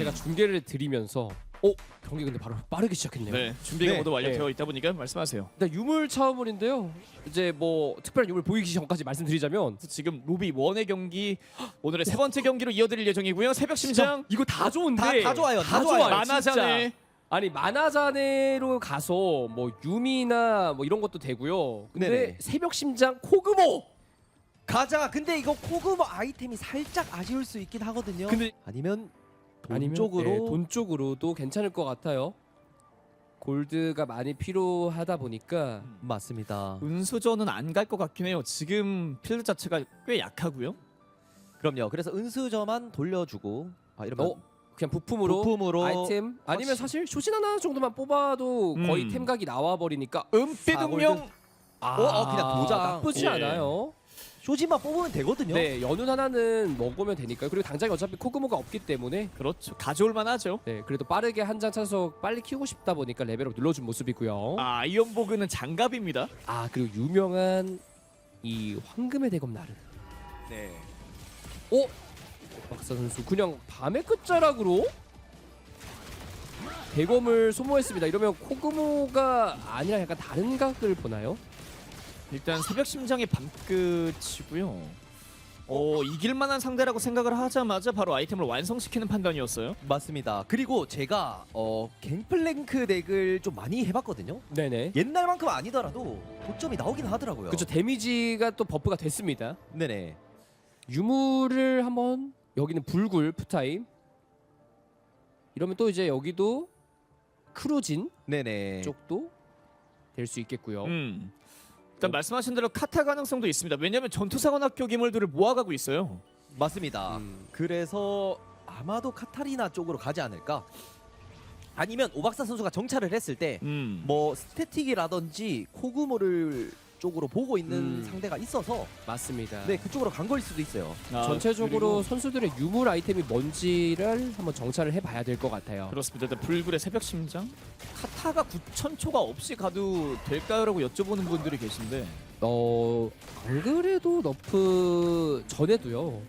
제가 중계를 드리면서 어 경기 근데 바로 빠르게 시작했네요. 네, 준비가 네. 모두 완료되어 네. 있다 보니까 말씀하세요. 일단 유물 차원물인데요. 이제 뭐 특별한 유물 보이기 전까지 말씀드리자면 지금 루비 원의 경기 오늘의 세 번째 경기로 이어드릴 예정이고요. 새벽 심장 이거 다 좋은데 다- 다 좋아요, 다 좋아요. 좋아요. 만화자네. 아니 만화자네로 가서 뭐 유미나 뭐 이런 것도 되고요. 근데 네네. 새벽 심장 코그모. 가자. 근데 이거 코그모 아이템이 살짝 아쉬울 수 있긴 하거든요. 근데 아니면 돈 아니면 쪽으로 네, 돈 쪽으로도 괜찮을 것 같아요. 골드가 많이 필요하다 보니까 맞습니다. 은수저는 안 갈 것 같긴 해요. 지금 필드 자체가 꽤 약하고요. 그럼요. 그래서 은수저만 돌려주고 아 이러면 어 그냥 부품으로, 부품으로 아이템 아니면 사실 쇼진 하나 정도만 뽑아도 음. 거의 템각이 나와 버리니까 은빛 운명 아, 어, 어, 그냥 도자. 나쁘지 예. 않아요. 쇼지만 뽑으면 되거든요. 네 연운 하나는 먹으면 되니까요. 그리고 당장에 어차피 코그모가 없기 때문에 그렇죠. 가져올 만하죠. 네 그래도 빠르게 한 장 차서 빨리 키우고 싶다 보니까 레벨업 눌러준 모습이고요. 아, 아, 아이언보그는 장갑입니다. 그리고 유명한 이 황금의 대검 나르. 네. 어? 박사 선수 그냥 밤의 끝자락으로 대검을 소모했습니다. 이러면 코그모가 아니라 약간 다른 각을 보나요? 일단 새벽 심장의 밤끝이고요. 어, 이길 만한 상대라고 생각을 하자마자 바로 아이템을 완성시키는 판단이었어요. 맞습니다. 그리고 제가 어 갱플랭크 덱을 좀 많이 해봤거든요. 네네. 옛날만큼 아니더라도 고점이 나오긴 하더라고요. 그렇죠. 데미지가 또 버프가 됐습니다. 네네. 유물을 한번 여기는 불굴 푸타임. 이러면 또 이제 여기도 크루진 네네. 쪽도 될 수 있겠고요. 음. 일단 어. 말씀하신 대로 카타 가능성도 있습니다. 왜냐하면 전투사관 학교 기물들을 모아가고 있어요. 맞습니다. 음. 그래서 아마도 카타리나 쪽으로 가지 않을까? 아니면 오박사 선수가 정찰을 했을 때 음. 뭐 스태틱이라든지 코그모를 쪽으로 보고 있는 음. 상대가 있어서 맞습니다. 네 그쪽으로 간 거일 수도 있어요. 아, 전체적으로 그리고 선수들의 유물 아이템이 뭔지를 한번 정찰을 해봐야 될 것 같아요. 그렇습니다. 일단 불굴의 새벽 심장 카타가 9천 초가 없이 가도 될까요라고 여쭤보는 분들이 계신데 어, 안 그래도 너프 전에도요.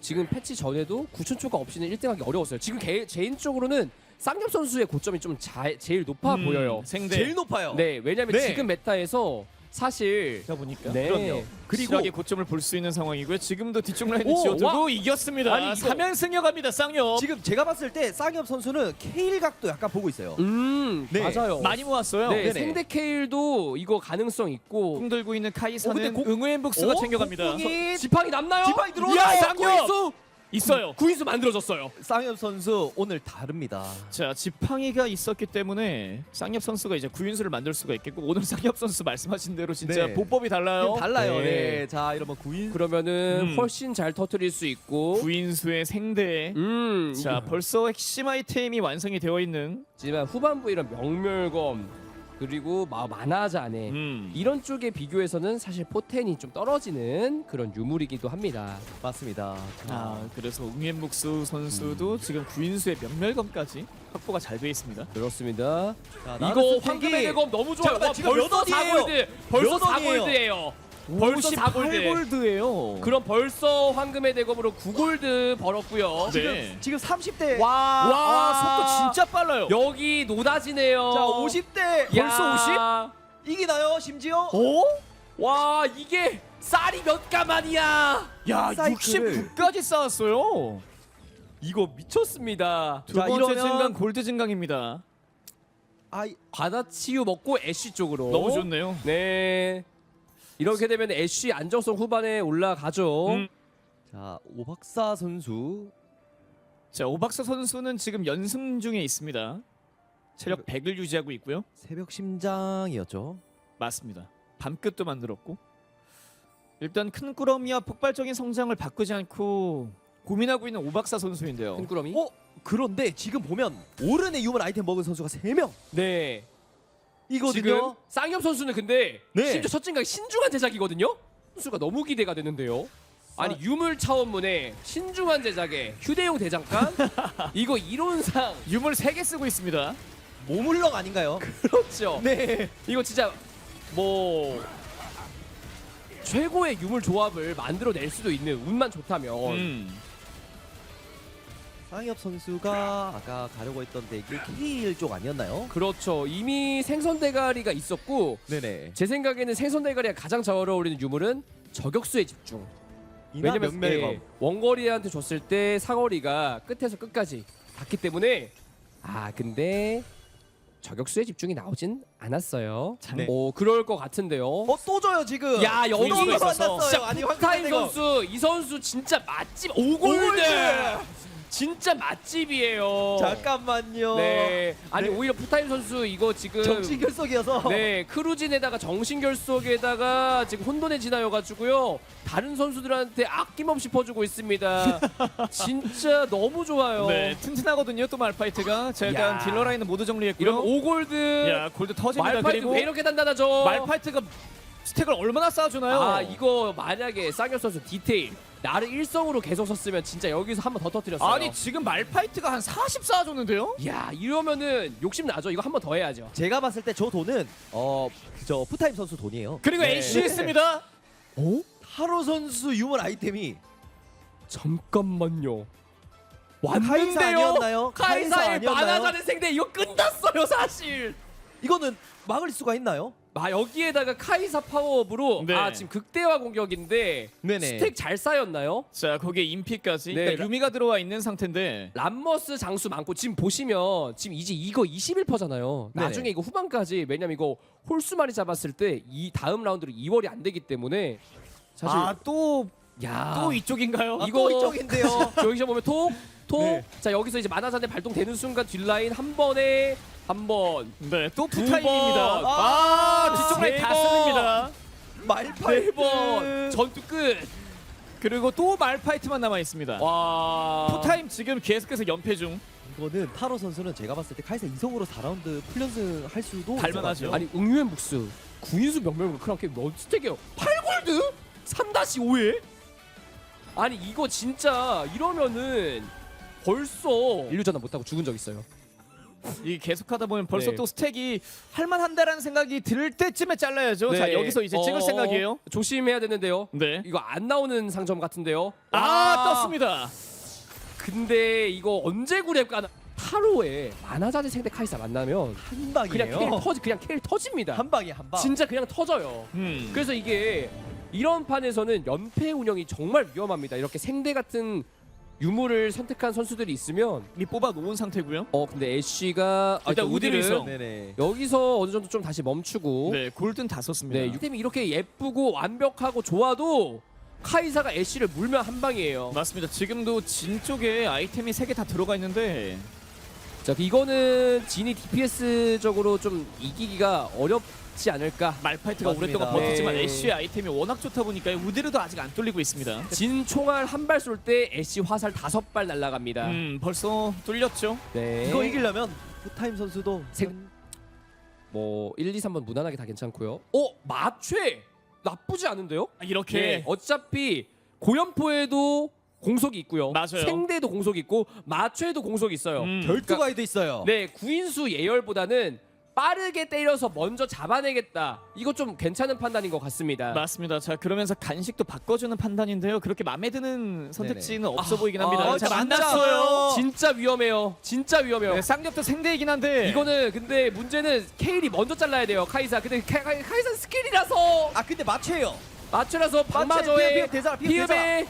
지금 패치 전에도 9천 초가 없이는 1등하기 어려웠어요. 지금 개, 개인적으로는 쌍엽 선수의 고점이 좀 자, 제일 높아 음, 보여요. 생대 제일 높아요. 네, 왜냐면 네. 지금 메타에서 사실 다 보니까 네. 그럼요. 그리고- 그리고 고점을 볼 수 있는 상황이고요. 지금도 뒤쪽 라인을 오, 지어두고 와. 이겼습니다. 아니, 이거- 3연승 이어갑니다. 쌍욕. 지금 제가 봤을 때 쌍엽 선수는 케일 각도 약간 보고 있어요. 음, 네. 맞아요. 많이 모았어요. 네, 네네. 생대 케일도 이거 가능성 있고 쿵 들고 있는 카이사는 어, 근데 고- 응우엔북스가 어? 챙겨갑니다. 곡궁이 지팡이 남나요? 지팡이 들어오나요? 야, 쌍욕! 있어요. 구인수 만들어졌어요. 쌍엽 선수 오늘 다릅니다. 자 지팡이가 있었기 때문에 쌍엽 선수가 이제 구윤수를 만들 수가 있겠고 오늘 쌍엽 선수 말씀하신 대로 진짜 네. 보법이 달라요. 달라요. 네. 네. 자 이러면 구인 그러면은 음. 훨씬 잘 터트릴 수 있고. 구인수의 생대. 음, 자 벌써 핵심 아이템이 완성이 되어 있는. 하지만 후반부 이런 명멸검 그리고 마- 만화자네 음. 이런 쪽에 비교해서는 사실 포텐이 좀 떨어지는 그런 유물이기도 합니다. 맞습니다. 자, 아 그래서 응엔북수 선수도 지금 구인수의 면멸검까지 확보가 잘 돼 있습니다. 그렇습니다. 자, 이거 나르스 황금의 대검 너무 좋아요. 잠깐만, 와, 지금 벌써 몇 원이에요? 4골드. 벌써 몇 원이에요? 4골드예요. 벌써 4골드. 4골드예요. 그럼 벌써 황금의 대검으로 9골드 벌었고요. 네. 지금 30대 와, 와 속도 진짜 빨라요. 여기 노다지네요. 자 50대 야. 이기나요 심지어? 오? 와 이게 쌀이 몇 가만이야. 야 사이클을. 69까지 쌓았어요. 이거 미쳤습니다. 두 자, 번째 이러면- 증강 골드 증강입니다. 아 바다치유 먹고 애쉬 쪽으로. 너무 좋네요. 네. 이렇게 되면 애쉬 안정성 후반에 올라가죠. 음. 자 오박사 선수 자 오박사 선수는 지금 연승 중에 있습니다. 체력 100을 유지하고 있고요. 새벽 심장이었죠. 맞습니다. 밤끝도 만들었고 일단 큰 꾸러미와 폭발적인 성장을 바꾸지 않고 고민하고 있는 오박사 선수인데요. 큰 꾸러미. 어 그런데 지금 보면 오른의 유물 아이템 먹은 선수가 3명 네. 이거든요. 지금 쌍엽 선수는 근데 네. 심지어 첫 진각 신중한 제작이거든요. 선수가 너무 기대가 되는데요. 아니 아. 유물 차원문에 신중한 제작에 휴대용 대장간 이거 이론상 유물 3개 쓰고 있습니다. 모물럭 아닌가요? 그렇죠. 네. 이거 진짜 뭐 최고의 유물 조합을 만들어낼 수도 있는 운만 좋다면 음. 쌍엽 선수가 아까 가려고 했던 덱이 K1 쪽 아니었나요? 그렇죠. 이미 생선 대가리가 있었고 네네. 제 생각에는 생선 대가리가 가장 잘 어울리는 유물은 저격수에 집중. 이나 왜냐면 명멸검. 예, 원거리한테 줬을 때 사거리가 끝에서 끝까지 닿기 때문에 아 근데 저격수에 집중이 나오진 않았어요. 네. 어 그럴 것 같은데요. 어, 또 줘요, 지금. 야 여기 있어서. 진짜 아니, 타임 황금대검. 선수 이 선수 진짜 맛집 오골드 진짜 맛집이에요. 잠깐만요. 네 아니 네. 오히려 푸타임 선수 이거 지금 정신 결석이어서. 네 크루진에다가 정신결속에다가 지금 혼돈에 지나여가지고요 다른 선수들한테 아낌없이 퍼주고 있습니다 진짜 너무 좋아요 네, 튼튼하거든요. 또 말파이트가 자 일단 야. 딜러 라인은 모두 정리했고요. 이런 오골드 야 골드 터집니다. 말파이트 그리고 왜 이렇게 단단하죠 말파이트가 스택을 얼마나 쌓아주나요? 아 이거 만약에 쌍엽 선수 디테일 나를 일성으로 계속 썼으면 진짜 여기서 한 번 더 터뜨렸어요 아니 지금 말파이트가 한40 쌓아줬는데요? 야 이러면은 욕심 나죠 이거 한 번 더 해야죠 제가 봤을 때 저 돈은 어, 저 푸타임 선수 돈이에요. 그리고 네. AC 있습니다. 어? 타로 선수 유물 아이템이 잠깐만요 카이사 왔는데요 아니었나요? 카이사 카이사의 아니었나요? 만화자의 생대 이거 끝났어요 사실 이거는 막을 수가 있나요? 아 여기에다가 카이사 파워업으로 네. 아 지금 극대화 공격인데 네네. 스택 잘 쌓였나요? 자 거기에 인피까지 네, 그러니까 라- 유미가 들어와 있는 상태인데 람머스 장수 많고 지금 보시면 지금 이제 이거 21%잖아요. 네네. 나중에 이거 후반까지 왜냐면 이거 홀수 많이 잡았을 때 이 다음 라운드로 2월이 안 되기 때문에 사실 아또또 야 이쪽인가요? 아, 이거- 또 이쪽인데요. 여기서 보면 톡 톡. 네. 자 여기서 이제 만화산에 발동되는 순간 뒷라인 한 번에 한 번. 네, 또두 푸타임입니다. 번. 아, 뒤쪽 라인 세다 번. 쓰입니다. 말파이트. 네 번. 전투 끝. 그리고 또 말파이트만 남아 있습니다. 와. 푸타임 지금 계속해서 연패 중. 이거는 타로 선수는 제가 봤을 때 카이사 이성으로 4라운드 풀연승 할 수도 있을 것 갈만하죠. 같아요. 아니 응유엔 북스 구인수 명명으로 크랑케 몇 스택이에요? 8골드? 3-5에? 아니 이거 진짜 이러면은 벌써 인류 전환 못하고 죽은 적 있어요. 이 계속하다 보면 벌써 네. 또 스택이 할만한다라는 생각이 들 때쯤에 잘라야죠. 자 네. 여기서 이제 찍을 어, 생각이에요. 조심해야 되는데요. 네. 이거 안 나오는 상점 같은데요. 아, 떴습니다. 근데 이거 언제 구랩가 타로에 만화자재 생대 카이사 만나면 한 그냥 방이에요. 케일 터지 그냥 케일 터집니다. 한 방이야 한 방. 진짜 그냥 터져요. 음. 그래서 이게 이런 판에서는 연패 운영이 정말 위험합니다. 이렇게 생대 같은 유물을 선택한 선수들이 있으면 이미 뽑아 놓은 상태고요. 어 근데 애쉬가 아, 일단 우디를 우디를 써. 네네. 여기서 어느 정도 좀 다시 멈추고 네, 골든 다 썼습니다. 네, 유템이 이렇게 예쁘고 완벽하고 좋아도 카이사가 애쉬를 물면 한 방이에요. 맞습니다. 지금도 진 쪽에 아이템이 세개다 들어가 있는데 자 이거는 진이 DPS적으로 좀 이기기가 어렵 지 않을까. 말파이트가 맞습니다. 오랫동안 버텼지만 네. 애쉬의 아이템이 워낙 좋다 보니까 우디르도 아직 안 뚫리고 있습니다. 진 총알 한 발 쏠 때 애쉬 화살 다섯 발 날아갑니다. 음, 벌써 뚫렸죠. 네. 이거 이기려면 푸타임 선수도 생- 뭐 1, 2, 3번 무난하게 다 괜찮고요. 어 마취 나쁘지 않은데요? 아, 이렇게 네, 어차피 고연포에도 공속이 있고요. 맞아요. 생대도 공속이 있고 마취에도 공속이 있어요. 음. 결투 가이드 있어요. 네 구인수 예열보다는 빠르게 때려서 먼저 잡아내겠다. 이거 좀 괜찮은 판단인 것 같습니다. 맞습니다. 자 그러면서 간식도 바꿔주는 판단인데요. 그렇게 마음에 드는 선택지는 없어 아, 보이긴 합니다. 아, 자. 만났어요. 진짜 위험해요. 진짜 위험해요. 네, 쌍욕도 생대이긴 한데 이거는 근데 문제는 케일이 먼저 잘라야 돼요. 카이사. 근데 카, 카, 카이사 스킬이라서 아 근데 마체예요. 맞춰라서 피읍, 대사, 피읍, 피읍에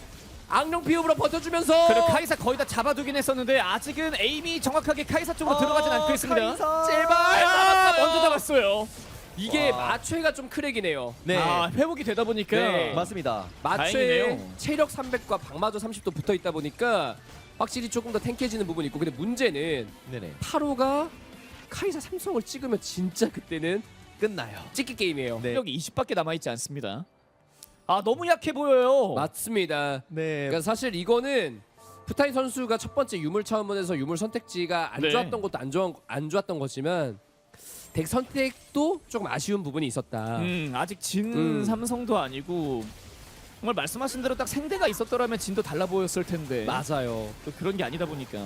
악령 피읍으로 버텨주면서 그리고 카이사 거의 다 잡아두긴 했었는데 아직은 에임이 정확하게 카이사 쪽으로 들어가진 않고 있습니다. 아, 카이사. 제발 아. 먼저 잡았어요. 이게 와. 마취가 좀 크랙이네요. 네. 아, 회복이 되다 보니까 네. 맞습니다. 마취에 다행이네요. 체력 300과 방마저 30도 붙어 있다 보니까 확실히 조금 더 탱키해지는 부분이 있고 근데 문제는 네네. 타로가 카이사 삼성을 찍으면 진짜 그때는 끝나요. 찍기 게임이에요. 네. 체력이 20밖에 남아 있지 않습니다. 아 너무 약해 보여요. 맞습니다. 네. 그러니까 사실 이거는 푸타인 선수가 첫 번째 유물 차원에서 유물 선택지가 안 네. 좋았던 것도 안 좋은 안 좋았던 거지만 덱 선택도 조금 아쉬운 부분이 있었다. 음, 아직 진 음. 삼성도 아니고 정말 말씀하신 대로 딱 생대가 있었더라면 진도 달라 보였을 텐데 맞아요. 또 그런 게 아니다 보니까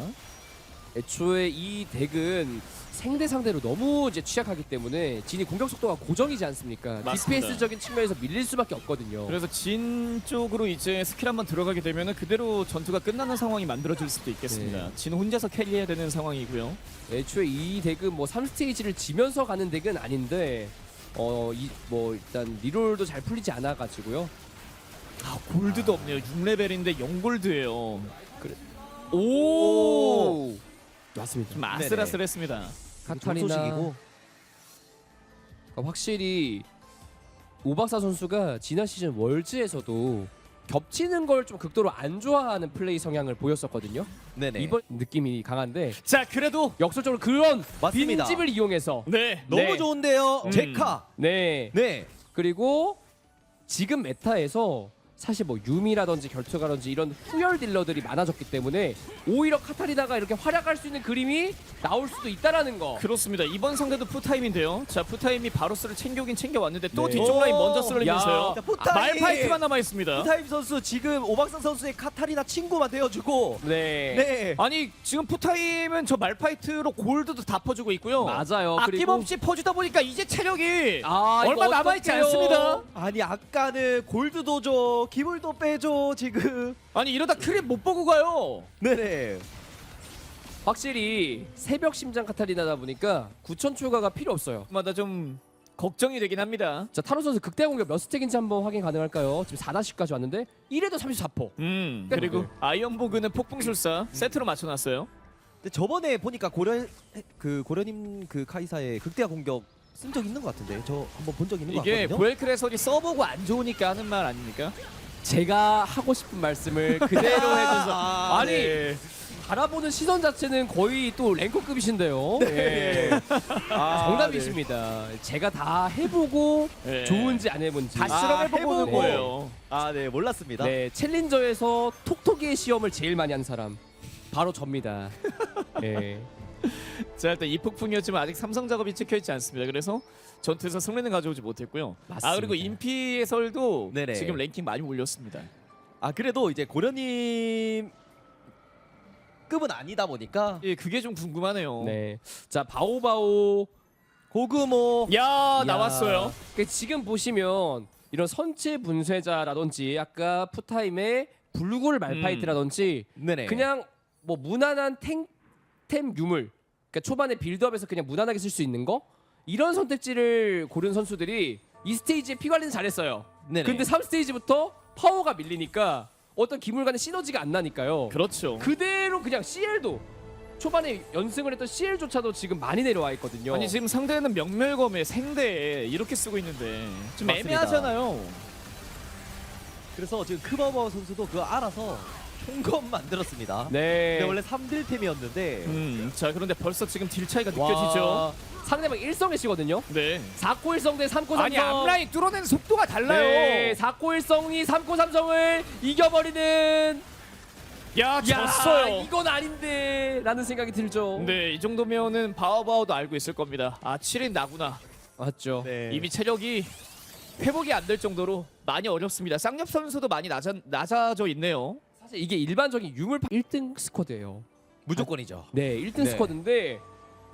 애초에 이 덱은 생대 상대로 너무 이제 취약하기 때문에 진이 공격 속도가 고정이지 않습니까? 맞습니다. DPS적인 측면에서 밀릴 수밖에 없거든요. 그래서 진 쪽으로 이제 스킬 한번 들어가게 되면은 그대로 전투가 끝나는 상황이 만들어질 수도 있겠습니다. 네. 진 혼자서 캐리해야 되는 상황이고요. 애초에 이 덱은 뭐 3스테이지를 지면서 가는 덱은 아닌데 어 이 뭐 일단 리롤도 잘 풀리지 않아 가지고요. 아 골드도 없네요. 6레벨인데 0골드예요. 오! 맞습니다. 좀 아슬아슬했습니다. 카타리나 소식이고 그러니까 확실히 오박사 선수가 지난 시즌 월즈에서도 겹치는 걸 좀 극도로 안 좋아하는 플레이 성향을 보였었거든요. 네네. 이번 느낌이 강한데 자 그래도 역설적으로 그런 맞습니다. 빈집을 이용해서 네 너무 네. 좋은데요. 음. 제카. 네 네. 그리고 지금 메타에서 사실 뭐 유미라든지 결투가든지 이런 후열 딜러들이 많아졌기 때문에 오히려 카타리나가 이렇게 활약할 수 있는 그림이 나올 수도 있다라는 거. 그렇습니다. 이번 상대도 푸타임인데요. 자 푸타임이 바로스를 챙겨오긴 챙겨왔는데 또 네. 뒤쪽 라인 오. 먼저 쓸리면서요. 야. 자, 푸타임. 말파이트만 남아 있습니다. 푸타임 선수 지금 오박상 선수의 카타리나 친구만 되어주고 네. 네. 아니 지금 푸타임은 저 말파이트로 골드도 다 퍼주고 있고요. 맞아요. 아낌없이 퍼주다 보니까 이제 체력이 아, 얼마 남아있지 어떡해요? 않습니다. 아니 아까는 골드도 줘 기물도 빼줘 지금 아니 이러다 크립 못 보고 가요. 네네 확실히 새벽 심장 카타리나다 보니까 9천 추가가 필요 없어요. 마다 좀 걱정이 되긴 합니다. 자 타로 선수 극대 공격 몇 스택인지 한번 확인 가능할까요? 지금 4다시까지 왔는데 1에도 34포. 음 네. 그리고 아이언보그는 폭풍술사 세트로 맞춰놨어요. 근데 저번에 보니까 고려 그 고려님 그 카이사의 극대화 공격 쓴 적 있는 것 같은데 저 한번 본 적 있는 것 이게 같거든요. 보엘크레설이 써보고 안 좋으니까 하는 말 아닙니까? 제가 하고 싶은 말씀을 그대로 해줘서 아, 아니 네. 바라보는 시선 자체는 거의 또 랭커급이신데요. 네. 아, 정답이십니다. 제가 다 해보고 네. 좋은지 안 해본지. 다시 아, 실험해보고 해보고. 거예요. 아, 네 몰랐습니다. 네, 챌린저에서 톡톡이의 시험을 제일 많이 한 사람 바로 접니다. 네. 자 일단 이 폭풍이었지만 아직 삼성 작업이 찍혀 있지 않습니다. 그래서 전투에서 승리는 가져오지 못했고요. 아 맞습니다. 그리고 인피의 설도 네네. 지금 랭킹 많이 올렸습니다. 아 그래도 이제 고려님 급은 아니다 보니까 예, 그게 좀 궁금하네요. 네. 자 바오바오 고구모 야 나왔어요. 그 지금 보시면 이런 선체 분쇄자라든지 아까 푸타임의 불굴 말파이트라든지 네네 그냥 뭐 무난한 탱 템 유물 그러니까 초반에 빌드업에서 그냥 무난하게 쓸 수 있는 거 이런 선택지를 고른 선수들이 이 스테이지에 피 관리는 잘했어요. 네네. 근데 3스테이지부터 파워가 밀리니까 어떤 기물 간의 시너지가 안 나니까요. 그렇죠. 그대로 그냥 CL도 초반에 연승을 했던 CL조차도 지금 많이 내려와 있거든요. 아니 지금 상대는 명멸검에 생대에 이렇게 쓰고 있는데 좀 맞습니다. 애매하잖아요. 그래서 지금 크바바 선수도 그거 알아서 총검 만들었습니다. 네. 근데 원래 3딜템이었는데 음, 자 그런데 벌써 지금 딜 차이가 느껴지죠. 와, 상대방 1성이시거든요. 네. 4코 1성 대 3코 3성. 아니 앞라인 뚫어내는 속도가 달라요. 네, 4코 1성이 3코 3성을 이겨버리는 야 야, 졌어요. 이건 아닌데 라는 생각이 들죠. 네, 이 정도면은 바오바오도 알고 있을 겁니다. 아, 7인 나구나. 맞죠. 네. 이미 체력이 회복이 안 될 정도로 많이 어렵습니다. 쌍엽 선수도 많이 낮아, 낮아져 있네요. 사실 이게 일반적인 유물 1등 스쿼드예요. 무조건이죠. 네, 1등 네. 스쿼드인데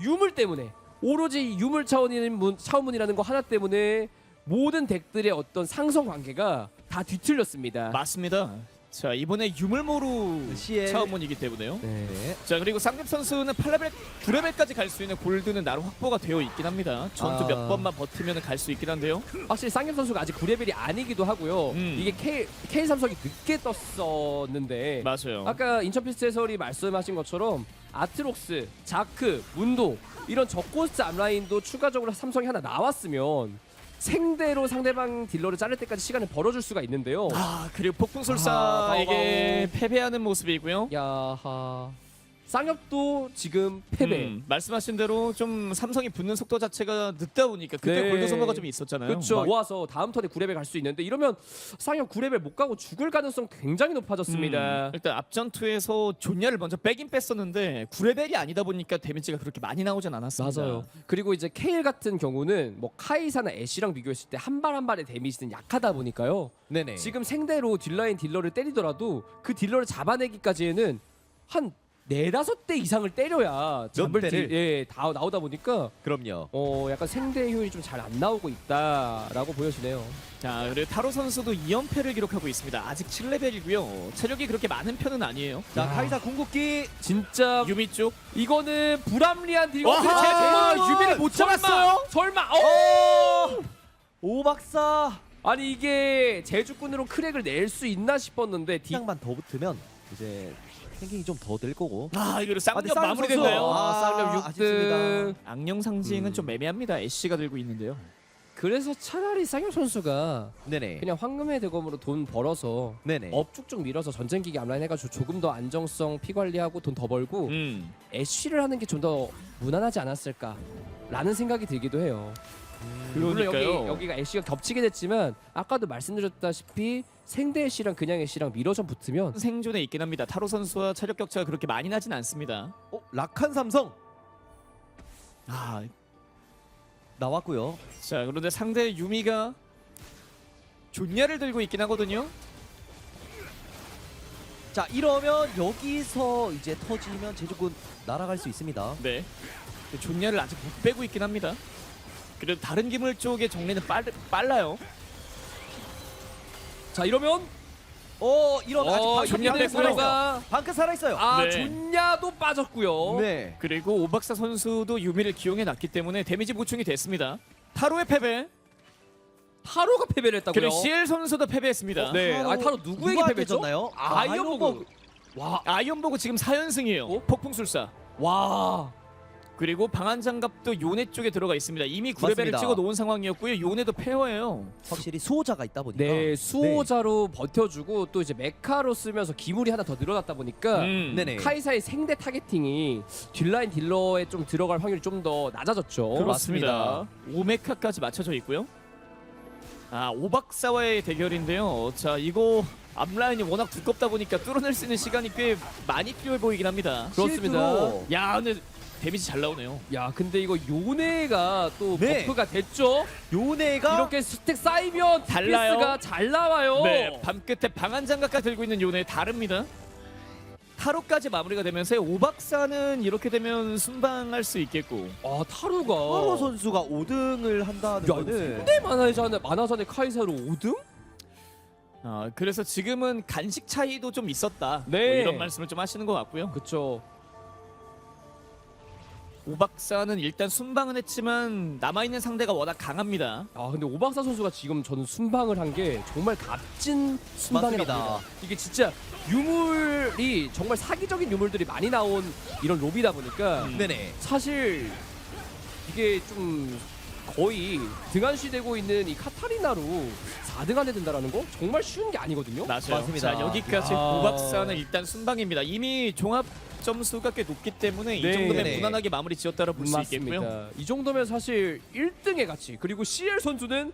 유물 때문에 오로지 유물 차원인 문, 차원문이라는 거 하나 때문에 모든 덱들의 어떤 상성 관계가 다 뒤틀렸습니다. 맞습니다. 자, 이번에 유물모루 CL. 차원문이기 때문에요. 네. 네. 자, 그리고 쌍엽 선수는 8레벨, 9레벨까지 갈 수 있는 골드는 나름 확보가 되어 있긴 합니다. 전투 아. 몇 번만 버티면 갈 수 있긴 한데요. 확실히 쌍엽 선수가 아직 9레벨이 아니기도 하고요. 음. 이게 K, K 삼성이 늦게 떴었는데 맞아요. 아까 인천피스트 해설이 말씀하신 것처럼 아트록스, 자크, 문도 이런 저코스트 앞라인도 추가적으로 삼성이 하나 나왔으면 생대로 상대방 딜러를 자를 때까지 시간을 벌어줄 수가 있는데요. 아, 그리고 아, 폭풍술사에게 패배하는 모습이고요. 야하 쌍엽도 지금 패배. 음, 말씀하신 대로 좀 삼성이 붙는 속도 자체가 늦다 보니까 그때 네. 골드 소모가 좀 있었잖아요. 그렇죠. 막- 모아서 다음 턴에 9레벨 갈 수 있는데 이러면 쌍엽 9레벨 못 가고 죽을 가능성 굉장히 높아졌습니다. 음, 일단 앞전투에서 존야를 먼저 빼긴 뺐었는데 9레벨이 아니다 보니까 데미지가 그렇게 많이 나오진 않았습니다. 맞아요. 그리고 이제 케일 같은 경우는 뭐 카이사나 애쉬랑 비교했을 때 한 발 한 발의 데미지는 약하다 보니까요. 네네. 지금 생대로 딜라인 딜러를 때리더라도 그 딜러를 잡아내기까지에는 한 네다섯 대 이상을 때려야 잡을 대를? 딜, 예, 다 나오다 보니까 그럼요. 어 약간 생대 효율이 좀 잘 안 나오고 있다라고 보여지네요. 자, 그리고 타로 선수도 2연패를 기록하고 있습니다. 아직 7레벨이고요. 체력이 그렇게 많은 편은 아니에요. 자 야. 카이사 궁극기 진짜 유미 쪽. 이거는 불합리한 딜. 제발 유미를 못! 잡았어요. 설마. 어? 어! 오박사 아니 이게 제주꾼으로 크랙을 낼 수 있나 싶었는데 디... 딜량만 더 붙으면 이제 탱킹이 좀 더 될 거고. 아, 이거 아, 근데 쌍욕 마무리됐나요? 선수. 아, 쌍욕 아, 6등. 아쉽습니다. 악령 상징은 음. 좀 애매합니다. 애쉬가 들고 있는데요. 그래서 차라리 쌍용 선수가 네네. 그냥 황금의 대검으로 돈 벌어서 네네. 업 쭉 쭉 밀어서 전쟁기기 암라인 해가지고 조금 더 안정성 피 관리하고 돈 더 벌고 음. 애쉬를 하는 게 좀 더 무난하지 않았을까 라는 생각이 들기도 해요 물론 여기, 그러니까요. 여기가 애쉬가 겹치게 됐지만 아까도 말씀드렸다시피 생대 애쉬랑 그냥 애쉬랑 미러전 붙으면 생존에 있긴 합니다. 타로 선수와 체력 격차가 그렇게 많이 나진 않습니다. 어, 락한 삼성 아, 나왔고요. 자 그런데 상대 유미가 존야를 들고 있긴 하거든요. 자 이러면 여기서 이제 터지면 제주군 날아갈 수 있습니다. 네. 존야를 아직 못 빼고 있긴 합니다. 그래도 다른 기물 쪽의 정리는 빨, 빨라요. 자 이러면 어 이러면 어, 아직 존야 방금. 살아있어요. 선수가 방금 살아있어요. 아 네. 존야도 빠졌고요 네. 그리고 오박사 선수도 유미를 기용해 놨기 때문에 데미지 보충이 됐습니다. 타로의 패배. 타로가 패배를 했다고요 그리고 CL 선수도 패배했습니다. 네 타로 아 타로 누구에게 누구한테 패배죠? 졌나요? 아, 아이언버그 와, 아이언버그 지금 4연승이에요. 어? 폭풍술사. 와 그리고 방한 장갑도 요네 쪽에 들어가 있습니다. 이미 9레벨을 맞습니다. 찍어 놓은 상황이었고요. 요네도 페어예요. 확실히 수호자가 있다 보니까. 네, 수호자로 버텨주고 또 이제 메카로 쓰면서 기물이 하나 더 늘어났다 보니까 음. 네네. 카이사의 생대 타겟팅이 딜라인 딜러에 좀 들어갈 확률이 좀 더 낮아졌죠. 그렇습니다. 오메카까지 맞춰져 있고요. 아 오박사와의 대결인데요. 자 이거 앞라인이 워낙 두껍다 보니까 뚫어낼 수 있는 시간이 꽤 많이 필요해 보이긴 합니다. 그렇습니다. 실드로 야 근데 데미지 잘 나오네요. 야, 근데 이거 요네가 또 네. 버프가 됐죠. 요네가 이렇게 스택 쌓이면 달라요. DPS가 잘 나와요. 네, 밤 끝에 방한 장갑까 들고 있는 요네 다릅니다. 타로까지 마무리가 되면서 오박사는 이렇게 되면 순방할 수 있겠고 아, 타루가 파로 선수가 5등을 한다는 야, 거는 상대 만화전에 만화전에 카이사로 5등? 아, 그래서 지금은 간식 차이도 좀 있었다. 네. 뭐 이런 말씀을 좀 하시는 것 같고요. 그쵸. 오박사는 일단 순방은 했지만 남아있는 상대가 워낙 강합니다. 아 근데 오박사 선수가 지금 저는 순방을 한 게 정말 값진. 봅니다. 이게 진짜 유물이 정말 사기적인 유물들이 많이 나온 이런 로비다 보니까 음. 네네. 사실 이게 좀 거의 등한시되고 있는 이 카타리나로 4등 안에 든다라는 거 정말 쉬운 게 아니거든요. 맞아요. 맞습니다. 자, 여기까지 야. 오박사는 일단 순방입니다. 이미 종합 점수가 꽤 높기 때문에 이 네. 정도면 네네. 무난하게 마무리 지었다고 볼 수 있겠고요. 맞습니다. 이 정도면 사실 1등의 가치 그리고 CL 선수는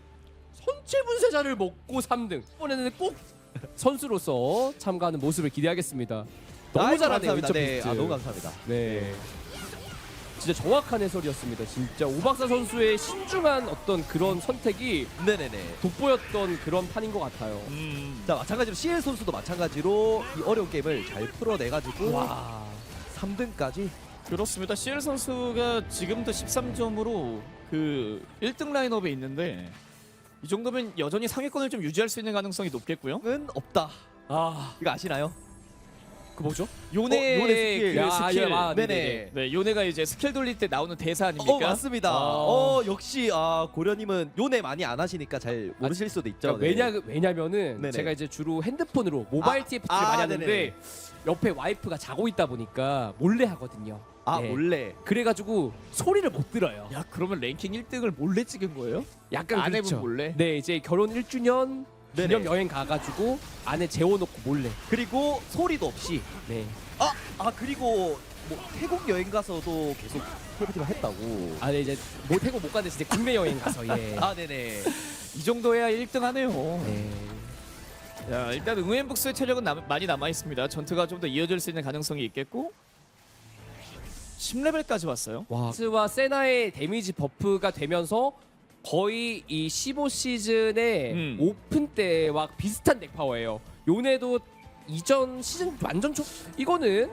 선체 분쇄자를 먹고 3등. 이번에는 꼭 선수로서 참가하는 모습을 기대하겠습니다. 너무 아이고, 잘하네요. 감사합니다. 네. 아, 너무 감사합니다. 네. 진짜 정확한 해설이었습니다. 진짜 오박사 선수의 신중한 어떤 그런 선택이 네네네. 돋보였던 그런 판인 것 같아요. 음. 자 마찬가지로 CL 선수도 마찬가지로 이 어려운 게임을 잘 풀어내가지고 와. 3등까지 그렇습니다. CL 선수가 지금도 13점으로 그 1등 라인업에 있는데 이 정도면 여전히 상위권을 좀 유지할 수 있는 가능성이 높겠고요. 은 없다. 아, 이거 아시나요? 그 뭐죠? 요네, 어, 요네 스킬. 그 야, 스킬. 예, 아, 네네. 네네. 네, 요네가 이제 스킬 돌릴 때 나오는 대사 아닙니까? 어 맞습니다. 아. 어 역시 아 고려님은 요네 많이 안 하시니까 잘 모르실 수도 있죠. 그러니까 네. 왜냐 왜냐면은 네네. 제가 이제 주로 핸드폰으로 모바일 아, TFT를 아, 많이 하는데 네네. 옆에 와이프가 자고 있다 보니까 몰래 하거든요. 아 네. 몰래. 그래가지고 소리를 못 들어요. 야, 그러면 랭킹 1등을 몰래 찍은 거예요? 약간 아내분 그렇죠. 몰래? 네, 이제 결혼 1주년 네네. 기념 여행 가가지고 안에 재워놓고 몰래. 그리고 소리도 없이. 네. 아, 아 그리고 뭐 태국 여행 가서도 계속 콜베티만 했다고. 아, 네 이제 못 태국 못 가는데 이제 국내 여행 가서 예. 아 네네. 이 정도 해야 1등 하네요. 네. 야, 일단 응우엠북스의 체력은 남- 많이 남아 있습니다. 전투가 좀 더 이어질 수 있는 가능성이 있겠고 10레벨까지 왔어요. 와. 스와 세나의 데미지 버프가 되면서 거의 이 15 시즌의 음. 오픈 때와 비슷한 덱 파워예요. 요네도 이전 시즌 완전 초 이거는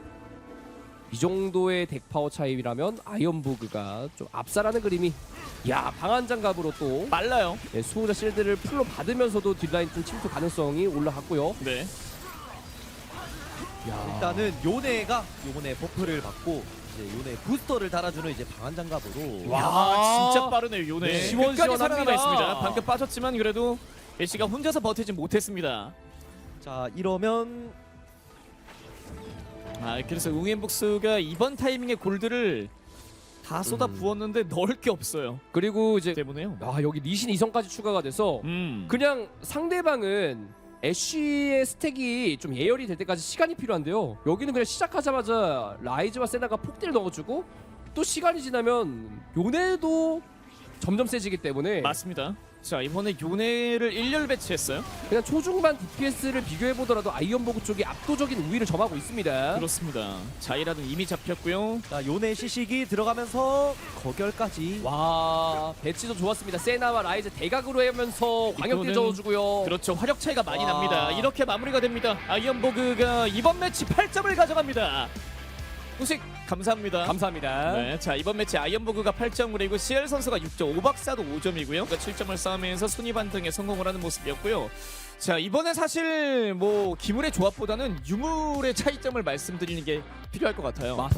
이 정도의 덱 파워 차이라면 아이언부그가 좀 압살하는 그림이 야 방한 장갑으로 또 빨라요. 예, 수호자 실드를 풀로 받으면서도 뒷라인 좀 침투 가능성이 올라갔고요. 네. 야. 일단은 요네가 요네 버프를 받고 이제 요네 부스터를 달아주는 이제 방한 장갑으로 와. 야, 진짜 빠르네요. 요네. 네. 끝까지 시원시원합니다. 살아남아 있습니다. 방금 빠졌지만 그래도 애쉬가 혼자서 버티지 못했습니다. 자 이러면 아, 그래서 웅앤북스가 이번 타이밍에 골드를 다 쏟아 음. 부었는데 넣을 게 없어요. 그리고 이제 때문에요. 아 여기 리신 이성까지 추가가 돼서 음. 그냥 상대방은 애쉬의 스택이 좀 예열이 될 때까지 시간이 필요한데요. 여기는 그냥 시작하자마자 라이즈와 세나가 폭딜 넣어주고 또 시간이 지나면 요네도 점점 세지기 때문에 맞습니다. 자, 이번에 요네를 1열 배치했어요. 그냥 초중반 DPS를 비교해 보더라도 아이언버그 쪽이 압도적인 우위를 점하고 있습니다. 그렇습니다. 자이라는 이미 잡혔고요. 자 요네 시식이 들어가면서 거결까지 와 배치도 좋았습니다. 세나와 라이즈 대각으로 하면서 광역딜 이거는- 저어주고요. 그렇죠. 화력 차이가 많이 와. 납니다. 이렇게 마무리가 됩니다. 아이언버그가 이번 매치 8점을 가져갑니다. 후식 감사합니다. 감사합니다. 네, 자 이번 매치 아이언버그가 8점 그리고 CL 선수가 6점, 오박사도 5점이고요. 그러니까 7점을 싸우면서 순위 반등에 성공을 하는 모습이었고요. 자 이번에 사실 뭐 기물의 조합보다는 유물의 차이점을 말씀드리는 게 필요할 것 같아요. 맞-